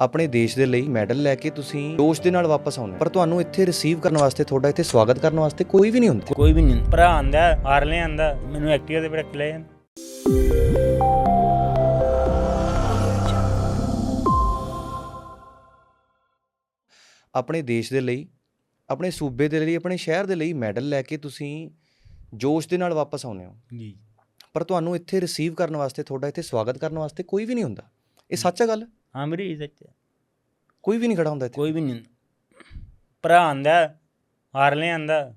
ਆਪਣੇ ਦੇਸ਼ ਦੇ ਲਈ ਮੈਡਲ ਲੈ ਕੇ ਤੁਸੀਂ ਜੋਸ਼ ਦੇ ਨਾਲ ਵਾਪਸ ਆਉਂਦੇ ਹੋ। ਪਰ ਤੁਹਾਨੂੰ ਇੱਥੇ ਰਿਸੀਵ ਕਰਨ ਵਾਸਤੇ ਤੁਹਾਡਾ ਇੱਥੇ ਸਵਾਗਤ ਕਰਨ ਵਾਸਤੇ ਕੋਈ ਵੀ ਨਹੀਂ ਹੁੰਦਾ। ਕੋਈ ਵੀ ਨਹੀਂ। ਭਰਾ ਆਂਦਾ ਹਾਰਲੇ ਆਂਦਾ ਮੈਨੂੰ ਐਕਟਿਵਾ ਤੇ ਬੜਾ ਲੈ ਜਾਂਦਾ ਆਪਣੇ ਦੇਸ਼ ਦੇ ਲਈ ਆਪਣੇ ਸੂਬੇ ਦੇ ਲਈ ਆਪਣੇ ਸ਼ਹਿਰ ਦੇ ਲਈ ਮੈਡਲ ਲੈ ਕੇ ਤੁਸੀਂ ਜੋਸ਼ ਦੇ ਨਾਲ ਵਾਪਸ ਆਉਂਦੇ ਹੋ। ਜੀ। ਪਰ ਤੁਹਾਨੂੰ ਇੱਥੇ ਰਿਸੀਵ ਕਰਨ ਵਾਸਤੇ ਤੁਹਾਡਾ ਇੱਥੇ ਸਵਾਗਤ ਕਰਨ ਵਾਸਤੇ ਕੋਈ ਵੀ ਨਹੀਂ ਹੁੰਦਾ। ਇਹ ਸੱਚ ਹੈ ਗੱਲ? ਹਾਂ ਮੇਰੀ ਸੱਚ ਹੈ। ਕੋਈ ਵੀ ਨਹੀਂ ਖੜਾ ਹੁੰਦਾ ਇੱਥੇ। ਕੋਈ ਵੀ ਨਹੀਂ। ਭਰਾ ਆਂਦਾ ਹਾਰਲੇ ਆਂਦਾ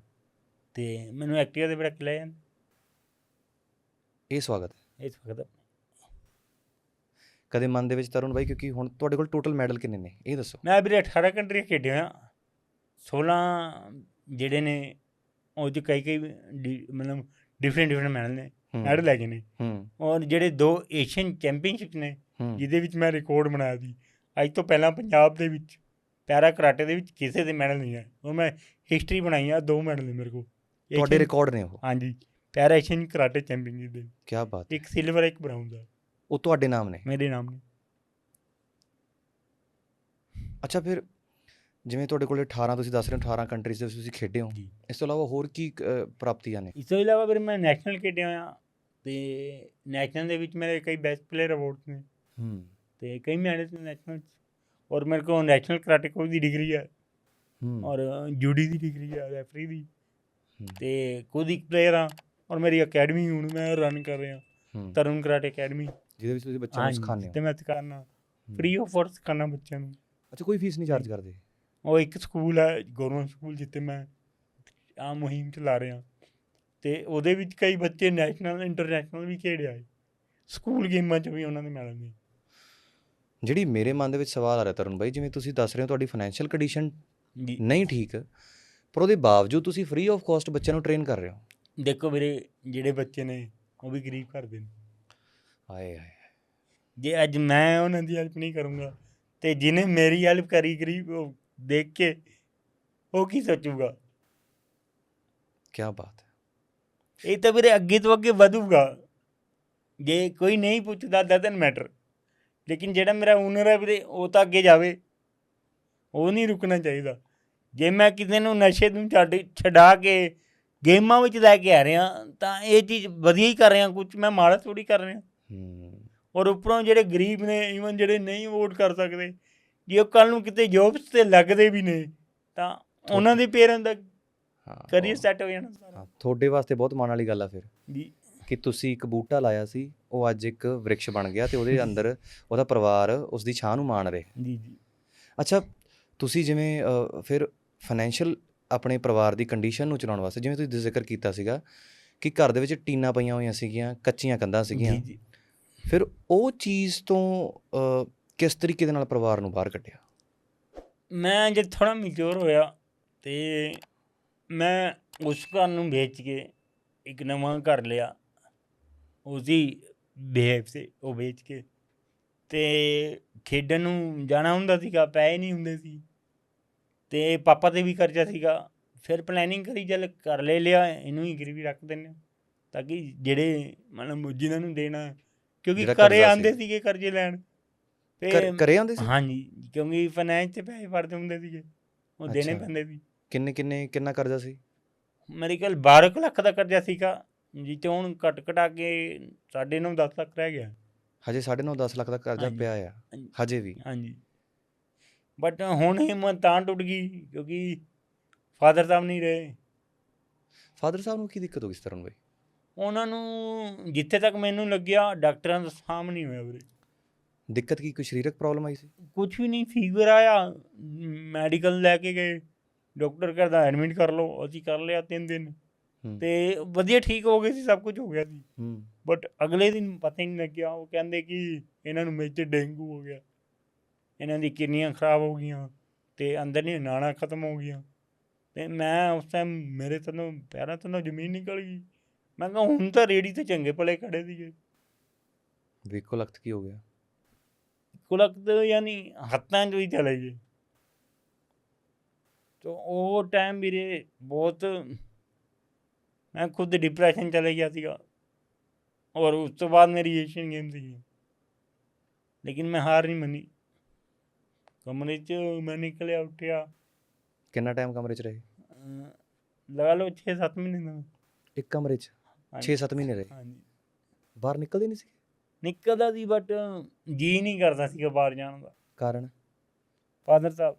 ਤੇ ਮੈਨੂੰ ਐਕਟਿਵਾ ਤੇ ਬੜਾ ਲੈ ਜਾਂਦਾ। ਇਹ ਸਵਾਗਤ ਹੈ। ਇਸ ਵਕਤ ਕਦੇ ਮਨ ਦੇ ਵਿੱਚ ਤਰੁਣ ਬਾਈ ਕਿਉਂਕਿ ਹੁਣ ਤੁਹਾਡੇ ਕੋਲ ਟੋਟਲ ਮੈਡਲ ਕਿੰਨੇ ਨੇ? ਇਹ ਦੱਸੋ। ਮੈਂ ਵੀਰੇ 18 ਕੰਟਰੀ ਖੇਡੇ ਹੋਇਆ 16 ਜਿਹੜੇ ਨੇ ਉਹ ਚ ਕਈ ਕਈ ਡਿ- ਮਤਲਬ ਡਿਫਰੈਂਟ ਡਿਫਰੈਂਟ ਮੈਡਲ ਨੇ। ਹੂੰ, ਮੈਡਲ ਲੈ ਕੇ ਨੇ। ਹੂੰ। ਔਰ ਜਿਹੜੇ ਦੋ ਏਸ਼ੀਅਨ ਚੈਂਪੀਅਨਸ਼ਿਪ ਨੇ ਜਿਹਦੇ ਵਿੱਚ ਮੈਂ ਰਿਕਾਰਡ ਬਣਾਇਆ ਸੀ। ਅੱਜ ਤੋਂ ਪਹਿਲਾਂ ਪੰਜਾਬ ਦੇ ਵਿੱਚ ਪੈਰਾ ਕਰਾਟੇ ਦੇ ਵਿੱਚ ਕਿਸੇ ਦੇ ਮੈਡਲ ਨਹੀਂ ਹੈ ਉਹ ਮੈਂ ਹਿਸਟਰੀ ਬਣਾਈ ਆ ਦੋ ਮੈਡਲ ਨੇ ਮੇਰੇ ਕੋਲ। ਤੁਹਾਡੇ ਰਿਕਾਰਡ ਨੇ ਉਹ? ਹਾਂਜੀ। ਪੈਰਾ ਏਸ਼ੀਅਨ ਕਰਾਟੇ ਚੈਂਪੀਅਨਸ਼ਿਪ ਦੇ। ਕੀ ਬਾਤ। ਇੱਕ ਸਿਲਵਰ ਇੱਕ ਬ੍ਰਾਊਨ ਦਾ। ਉਹ ਤੁਹਾਡੇ ਨਾਮ ਨੇ? ਮੇਰੇ ਨਾਮ ਨੇ। ਅੱਛਾ ਫਿਰ ਜਿਵੇਂ ਤੁਹਾਡੇ ਕੋਲੇ 18 ਤੁਸੀਂ ਦੱਸ ਰਹੇ ਹੋ 18 ਕੰਟਰੀਜ਼ ਦੇ ਤੁਸੀਂ ਖੇਡੇ ਹੋ। ਇਸ ਤੋਂ ਇਲਾਵਾ ਹੋਰ ਕੀ ਪ੍ਰਾਪਤੀਆਂ ਨੇ? ਇਸ ਤੋਂ ਇਲਾਵਾ ਫਿਰ ਮੈਂ ਨੈਸ਼ਨਲ ਖੇਡਿਆ ਹੋਇਆ। ਤੇ ਨੈਸ਼ਨਲ ਦੇ ਵਿੱਚ ਮੇਰੇ ਕਈ ਬੈਸਟ ਪਲੇਅਰ ਅਵਾਰਡਸ ਨੇ। ਹੂੰ। ਤੇ ਕਈ ਮੈਡਲਸ ਨੇ ਨੈਸ਼ਨਲ 'ਚ ਔਰ ਮੇਰੇ ਕੋਲ ਨੈਸ਼ਨਲ ਕਰਾਟੇ ਕੋਚ ਦੀ ਡਿਗਰੀ ਹੈ ਹੂੰ। ਔਰ ਜੂਡੀ ਦੀ ਡਿਗਰੀ ਹੈ ਰੈਫਰੀ ਦੀ। ਤੇ ਖੁਦ ਇੱਕ ਪਲੇਅਰ ਆ ਔਰ ਮੇਰੀ ਅਕੈਡਮੀ ਹੁਣ ਮੈਂ ਰਨ ਕਰ ਰਿਹਾ। ਤਰੁਣ ਕਰਾਟੇ ਅਕੈਡਮੀ ਜਿਹਦੇ ਵਿੱਚ ਤੁਸੀਂ ਬੱਚਿਆਂ ਨੂੰ ਸਿਖਾਉਂਦੇ ਤੇ ਮੈਂ ਸਿਖਾਉਣਾ ਫ੍ਰੀ ਆਫ ਕੋਸਟ ਸਿਖਾਉਣਾ ਬੱਚਿਆਂ ਨੂੰ। ਅੱਛਾ ਕੋਈ ਫੀਸ ਨਹੀਂ ਚਾਰਜ ਕਰਦੇ? ਉਹ ਇੱਕ ਸਕੂਲ ਹੈ ਗਵਰਨਮੈਂਟ ਸਕੂਲ ਜਿੱਥੇ ਮੈਂ ਆ ਮੁਹਿੰਮ ਚਲਾ ਰਿਹਾ। ਤੇ ਉਹਦੇ ਵਿੱਚ ਕਈ ਬੱਚੇ ਨੈਸ਼ਨਲ ਇੰਟਰਨੈਸ਼ਨਲ ਵੀ ਖੇਡਿਆ ਹੈ ਸਕੂਲ ਗੇਮਾਂ 'ਚ ਵੀ ਉਹਨਾਂ ਦੇ ਮੈਡਲ ਨੇ। ਜਿਹੜੀ ਮੇਰੇ ਮਨ ਦੇ ਵਿੱਚ ਸਵਾਲ ਆ ਰਿਹਾ ਤਰੁਣ ਬਾਈ ਜਿਵੇਂ ਤੁਸੀਂ ਦੱਸ ਰਹੇ ਹੋ ਤੁਹਾਡੀ ਫਾਈਨੈਂਸ਼ੀਅਲ ਕੰਡੀਸ਼ਨ ਨਹੀਂ ਠੀਕ ਪਰ ਉਹਦੇ ਬਾਵਜੂਦ ਤੁਸੀਂ ਫ੍ਰੀ ਆਫ ਕਾਸਟ ਬੱਚਿਆਂ ਨੂੰ ਟ੍ਰੇਨ ਕਰ ਰਹੇ ਹੋ। ਦੇਖੋ ਵੀਰੇ ਜਿਹੜੇ ਬੱਚੇ ਨੇ ਉਹ ਵੀ ਗਰੀਬ ਘਰ ਦੇ ਨੇ। ਆਏ ਆਏ ਜੇ ਅੱਜ ਮੈਂ ਉਹਨਾਂ ਦੀ ਹੈਲਪ ਨਹੀਂ ਕਰੂੰਗਾ ਤੇ ਜਿਹਨੇ ਮੇਰੀ ਹੈਲਪ ਕਰੀ ਗਰੀਬ ਉਹ ਦੇਖ ਕੇ ਉਹ ਕੀ ਸੋਚੂਗਾ? ਕੀ ਬਾਤ ਹੈ। ਇਹ ਤਾਂ ਵੀਰੇ ਅੱਗੇ ਤੋਂ ਅੱਗੇ ਵਧੂਗਾ। ਜੇ ਕੋਈ ਨਹੀਂ ਪੁੱਛਦਾ ਦਦਨ ਮੈਟਰ ਲੇਕਿਨ ਜਿਹੜਾ ਮੇਰਾ ਓਨਰ ਹੈ ਵੀਰੇ ਉਹ ਤਾਂ ਅੱਗੇ ਜਾਵੇ। ਉਹ ਨਹੀਂ ਰੁਕਣਾ ਚਾਹੀਦਾ। ਜੇ ਮੈਂ ਕਿਸੇ ਨੂੰ ਨਸ਼ੇ ਨੂੰ ਛੱਡ ਛਡਾ ਕੇ ਗੇਮਾਂ ਵਿੱਚ ਲੈ ਕੇ ਆ ਰਿਹਾ ਤਾਂ ਇਹ ਚੀਜ਼ ਵਧੀਆ ਹੀ ਕਰ ਰਿਹਾ ਕੁਝ ਮੈਂ ਮਾੜਾ ਥੋੜੀ ਕਰ ਰਿਹਾ। ਔਰ ਉੱਪਰੋਂ ਜਿਹੜੇ ਗਰੀਬ ਨੇ ਈਵਨ ਜਿਹੜੇ ਨਹੀਂ ਵੋਟ ਕਰ ਸਕਦੇ ਜੇ ਉਹ ਕੱਲ ਨੂੰ ਕਿਤੇ ਜੋਬਸ ਤੇ ਲੱਗਦੇ ਵੀ ਨੇ ਤਾਂ ਉਹਨਾਂ ਦੇ ਪੇਰੈਂਟ ਦਾ ਕਰੀਅਰ ਸੈੱਟ ਹੋ। ਜਾਣਾ ਸਾਰਾ। ਤੁਹਾਡੇ ਵਾਸਤੇ ਬਹੁਤ ਮਾਣ ਵਾਲੀ ਗੱਲ ਆ ਫਿਰ। ਜੀ। ਕਿ ਤੁਸੀਂ ਇੱਕ ਬੂਟਾ ਲਾਇਆ ਸੀ ਉਹ ਅੱਜ ਇੱਕ ਵ੍ਰਿਕਸ਼ ਬਣ ਗਿਆ ਤੇ ਉਹਦੇ ਅੰਦਰ ਉਹਦਾ ਪਰਿਵਾਰ ਉਸ ਦੀ ਛਾਂ ਨੂੰ ਮਾਣ ਰਿਹਾ। ਜੀ ਜੀ। ਅੱਛਾ ਤੁਸੀਂ ਜਿਵੇਂ ਫਿਰ ਫਾਈਨੈਂਸ਼ੀਅਲ ਆਪਣੇ ਪਰਿਵਾਰ ਦੀ ਕੰਡੀਸ਼ਨ ਨੂੰ ਚਲਾਉਣ ਵਾਸਤੇ ਜਿਵੇਂ ਤੁਸੀਂ ਜ਼ਿਕਰ ਕੀਤਾ ਸੀਗਾ ਕਿ ਘਰ ਦੇ ਵਿੱਚ ਟੀਨਾਂ ਪਈਆਂ ਹੋਈਆਂ ਸੀਗੀਆਂ ਕੱਚੀਆਂ ਕੰਧਾਂ ਸੀਗੀਆਂ ਜੀ ਜੀ। ਫਿਰ ਉਹ ਚੀਜ਼ ਤੋਂ ਕਿਸ ਤਰੀਕੇ ਦੇ ਨਾਲ ਪਰਿਵਾਰ ਨੂੰ ਬਾਹਰ ਕੱਢਿਆ? ਮੈਂ ਜਦ ਥੋੜਾ ਮੈਚੁਰ ਹੋਇਆ ਤੇ ਮੈਂ ਉਸ ਘਰ ਨੂੰ ਵੇਚ ਕੇ ਇੱਕ ਨਵਾਂ ਘਰ ਲਿਆ। ਉਸਦੀ ਬਿਹੇਵ ਸੇ ਉਹ ਵੇਚ ਕੇ। ਤੇ ਖੇਡਣ ਨੂੰ ਜਾਣਾ ਹੁੰਦਾ ਸੀਗਾ ਪੈਸੇ ਨਹੀਂ ਹੁੰਦੇ ਸੀ। ਤੇ ਪਾਪਾ ਤੇ ਵੀ ਕਰਜ਼ਾ ਸੀਗਾ। ਫਿਰ ਪਲੈਨਿੰਗ ਕਰੀ ਚੱਲ ਕਰ ਲੈ ਲਿਆ ਇਹਨੂੰ ਹੀ ਗਿਰਵੀ ਰੱਖ ਹਾਂ। ਤਾਂ ਕਿ ਜਿਹੜੇ ਮਤਲਬ ਜਿਨ੍ਹਾਂ ਨੂੰ ਦੇਣਾ ਕਿਉਂਕਿ ਕਰਜ਼ਾ ਆਂਦੇ। ਸੀਗੇ ਕਰਜ਼ੇ ਲੈਣ। ਘਰ- ਘਰੇ ਆਉਂਦੇ ਸੀ? ਹਾਂਜੀ ਕਿਉਂਕਿ ਫਾਈਨੈਂਸ ਤੇ ਪੈਸੇ ਫੜਦੇ ਹੁੰਦੇ ਸੀਗੇ। ਉਹ ਦੇਣੇ। ਪੈਂਦੇ ਸੀ। ਕਿੰਨੇ ਕਿੰਨੇ ਕਿੰਨਾ ਕਰਜ਼ਾ ਸੀ? ਮੇਰੇ ਕੋਲ 12 ਕੁ ਲੱਖ ਦਾ ਕਰਜ਼ਾ ਸੀਗਾ। ਜਿੱਚੋਂ ਹੁਣ ਘਟ ਘਟਾ ਕੇ ਸਾਢੇ ਨੌ 10 ਲੱਖ ਰਹਿ ਗਿਆ। ਹਜੇ 9.5 10 ਲੱਖ ਦਾ ਕਰਜ਼ਾ ਹਾਂਜੀ। ਪਿਆ ਆ। ਹਾਂਜੀ। ਹਜੇ ਵੀ। ਹਾਂਜੀ। ਬਟ ਹੁਣ ਹਿੰਮਤ ਤਾਂ ਟੁੱਟ ਗਈ ਕਿਉਂਕਿ ਫਾਦਰ ਸਾਹਿਬ ਨਹੀਂ ਰਹੇ। ਫਾਦਰ ਸਾਹਿਬ ਨੂੰ ਕੀ ਦਿੱਕਤ ਹੋ ਗਈ ਇਸ ਤਰ੍ਹਾਂ ਬਈ? ਉਹਨਾਂ ਨੂੰ ਜਿੱਥੇ ਤੱਕ ਮੈਨੂੰ ਲੱਗਿਆ ਡਾਕਟਰਾਂ ਦਾ ਸਾਹਮਣੇ ਨਹੀਂ ਹੋਇਆ ਵੀਰੇ। ਦਿੱਕਤ ਕੀ ਕੋਈ ਸਰੀਰਕ ਪ੍ਰੋਬਲਮ ਆਈ ਸੀ? ਕੁਝ ਵੀ ਨਹੀਂ ਫੀਵਰ ਆਇਆ। ਮੈਡੀਕਲ ਲੈ ਕੇ ਗਏ। ਡਾਕਟਰ ਕਹਿੰਦਾ ਐਡਮਿਟ ਕਰ ਲਓ ਅਸੀਂ ਕਰ ਲਿਆ ਤਿੰਨ ਦਿਨ। ਹੂੰ, ਤੇ ਵਧੀਆ ਠੀਕ ਹੋ ਗਏ ਸੀ ਸਭ ਕੁਝ ਹੋ ਗਿਆ ਸੀ। ਬਟ ਅਗਲੇ ਦਿਨ ਪਤਾ ਹੀ ਨਹੀਂ ਲੱਗਿਆ ਉਹ ਕਹਿੰਦੇ ਕਿ ਇਹਨਾਂ ਨੂੰ ਮੇਜਰ ਡੇਂਗੂ ਹੋ ਗਿਆ। ਇਹਨਾਂ ਦੀ ਕਿਡਨੀਆਂ ਖਰਾਬ ਹੋ ਗਈਆਂ ਤੇ ਅੰਦਰ ਦੀਆਂ ਨਾੜਾਂ ਖਤਮ ਹੋ ਗਈਆਂ। ਤੇ ਮੈਂ ਉਸ ਟਾਈਮ ਮੇਰੇ ਤੋਂ ਪੈਰਾਂ ਤੋਂ ਜ਼ਮੀਨ ਨਿਕਲ ਗਈ। ਮੈਂ ਕਿਹਾ ਹੁਣ ਤਾਂ ਰੇੜੀ ਤੇ ਚੰਗੇ ਭਲੇ ਖੜੇ ਸੀਗੇ। ਵੇਖੋ ਲਖਤ ਕੀ ਹੋ ਗਿਆ। ਕੁਲਕ ਯਾਨੀ ਹੱਥਾਂ 'ਚ ਹੀ ਚਲੇ ਗਏ। ਤੋ ਉਹ ਟਾਈਮ ਵੀਰੇ ਬਹੁਤ ਮੈਂ ਖੁਦ ਡਿਪਰੈਸ਼ਨ ਚਲੇ ਗਿਆ ਸੀਗਾ। ਔਰ ਉਸ ਤੋਂ ਬਾਅਦ ਮੇਰੀ ਏਸ਼ੀਅਨ ਗੇਮ ਸੀ ਲੇਕਿਨ ਮੈਂ ਹਾਰ ਨਹੀਂ ਮੰਨੀ। ਕਮਰੇ 'ਚ ਮੈਂ ਨਿਕਲਿਆ ਉੱਠਿਆ। ਕਿੰਨਾ ਟਾਈਮ ਕਮਰੇ 'ਚ ਰਹੇ? ਲਗਾ ਲਓ 6-7 ਮਹੀਨੇ ਦਾ। ਇੱਕ ਕਮਰੇ 'ਚ? ਹਾਂਜੀ। 6-7 ਮਹੀਨੇ ਰਹੇ? ਹਾਂਜੀ। ਬਾਹਰ ਨਿਕਲਦੇ ਨਹੀਂ ਸੀ? ਨਿਕਲਦਾ ਸੀ ਬਟ ਜੀ ਨਹੀਂ ਕਰਦਾ ਸੀਗਾ ਬਾਹਰ ਜਾਣ ਦਾ। ਕਾਰਨ? ਫਾਦਰ ਸਾਹਿਬ।